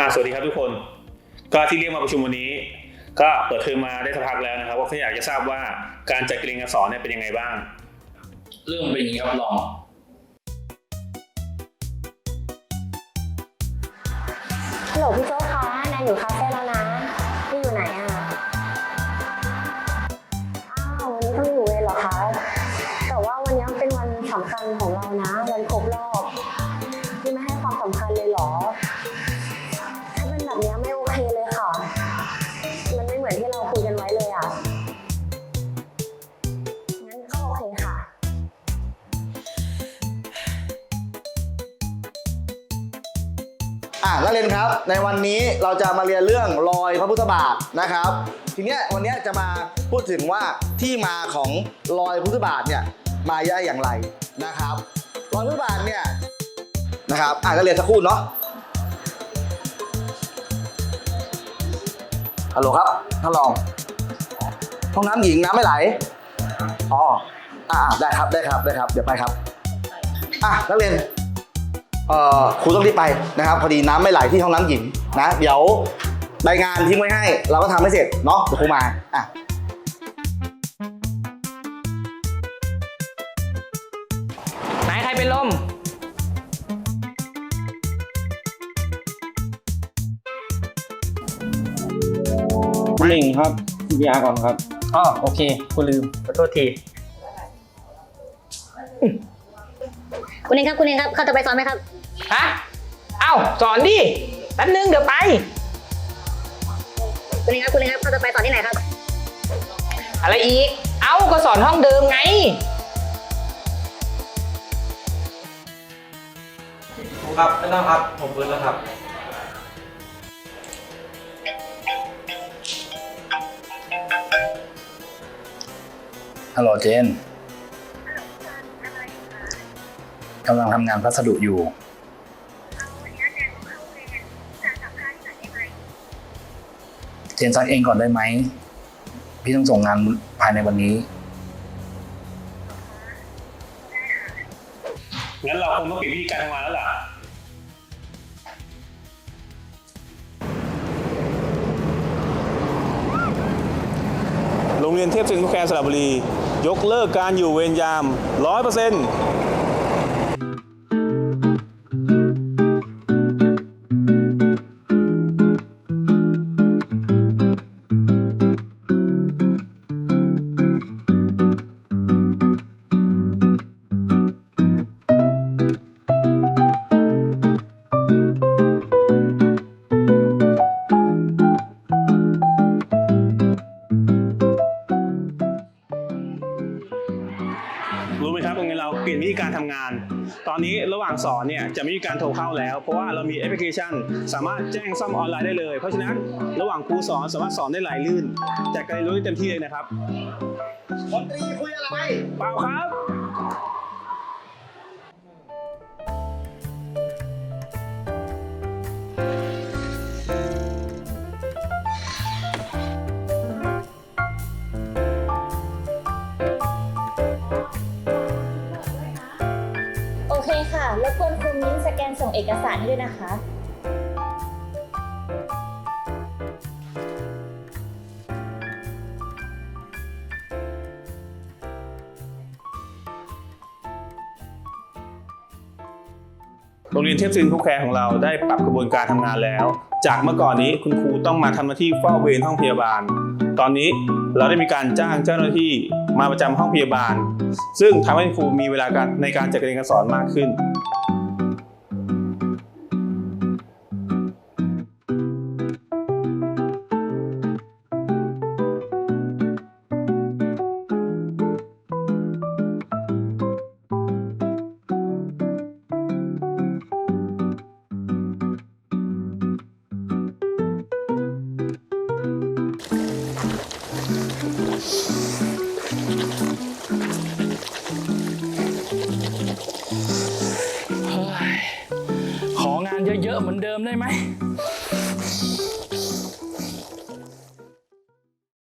อ่าสวัสดีครับทุกคน ก็ที่เรียกมาประชุมวันนี้ ก็เปิดเทอมมาได้สักพักแล้วนะครับว่าเขาอยากจะทราบว่าการจัดการเรียนการสอนเนี่ยเป็นยังไงบ้าง เรื่องมันเป็นอย่างนี้ครับลอง ฮัลโหลพี่โจ๊กคะแนนอยู่คาเฟ่แล้วนะพี่อยู่ไหนอะ อ้าววันนี้ต้องอยู่เวรเหรอคะ แต่ว่าวันนี้เป็นวันสำคัญของเรานะ วันคร อะนักเรียนครับ ในวันนี้เราจะมาเรียนเรื่องรอยพระพุทธบาทนะครับ ทีเนี้ยวันเนี้ยจะมาพูดถึงว่าที่มาของรอยพระพุทธบาทเนี่ยมาได้อย่างไรนะครับ รอยพระพุทธบาทเนี่ยนะครับอะนักเรียนสักครู่เนาะฮัลโหลครับท่านรองห้องน้ำหญิงน้ำไม่ไหลอ๋ออ่าได้ครับได้ครับได้ครับ เดี๋ยวไปครับ อะนักเรียน เอ่อครูต้องรีบไปนะครับ พอดีน้ำไม่ไหลที่ห้องน้ำหญิงนะ เดี๋ยวรายงานทิ้งไว้ให้ เราก็ทำให้เสร็จเนาะเดี๋ยวครูมาอะไหนใครเป็นลม หนึ่งครับยาก่อนครับ อ๋อโอเคกูลืม ขอโทษที คุณเองครับคุณเองครับเข้าจะไปสอนไหมครับ ฮะ เอ้าสอนดิแป๊บนึงเดี๋ยวไป คุณเองครับคุณเองครับเข้าจะไปสอนที่ไหนครับ อะไรอีก เอ้าก็สอนห้องเดิมไง ครูครับไม่ต้องครับ ผมฟื้นแล้วครับ ฮัลโหลเจนกำลังทำงานพัสดุอยู่ เจนซักเองก่อนได้ไหม พี่ต้องส่งงานภายในวันนี้ งั้นเราคงต้องเปลี่ยนวิธีการทำงานแล้วล่ะ โรงเรียนเทพศิลป์แคร์สระบุรี ยกเลิกการอยู่เวรยาม 100% รู้ไหมครับโรงเรียนเราเปลี่ยนวิธีการทำงาน ตอนนี้ระหว่างสอนเนี่ยจะไม่มีการโทรเข้าแล้ว เพราะว่าเรามีแอปพลิเคชัน สามารถแจ้งซ่อมออนไลน์ได้เลย เพราะฉะนั้นระหว่างครูสอนสามารถสอนได้ไหลลื่นแจกการเรียนรู้ได้เต็มที่เลยนะครับคนตรีคุยอะไรเปล่าครับ รบกวนคุณมิ้นสแกนส่งเอกสารให้ด้วยนะคะ โรงเรียนเทพศิลป์ผู้แคร์ของเราได้ปรับกระบวนการทำงานแล้ว จากเมื่อก่อนนี้คุณครูต้องมาทำหน้าที่เฝ้าเวรห้องพยาบาล ตอนนี้เราได้มีการจ้างเจ้าหน้าที่มาประจำห้องพยาบาล ซึ่งทำให้ครูมีเวลาการในการจัดการเรียนการสอนมากขึ้น ของานเยอะๆเหมือนเดิมได้ไหม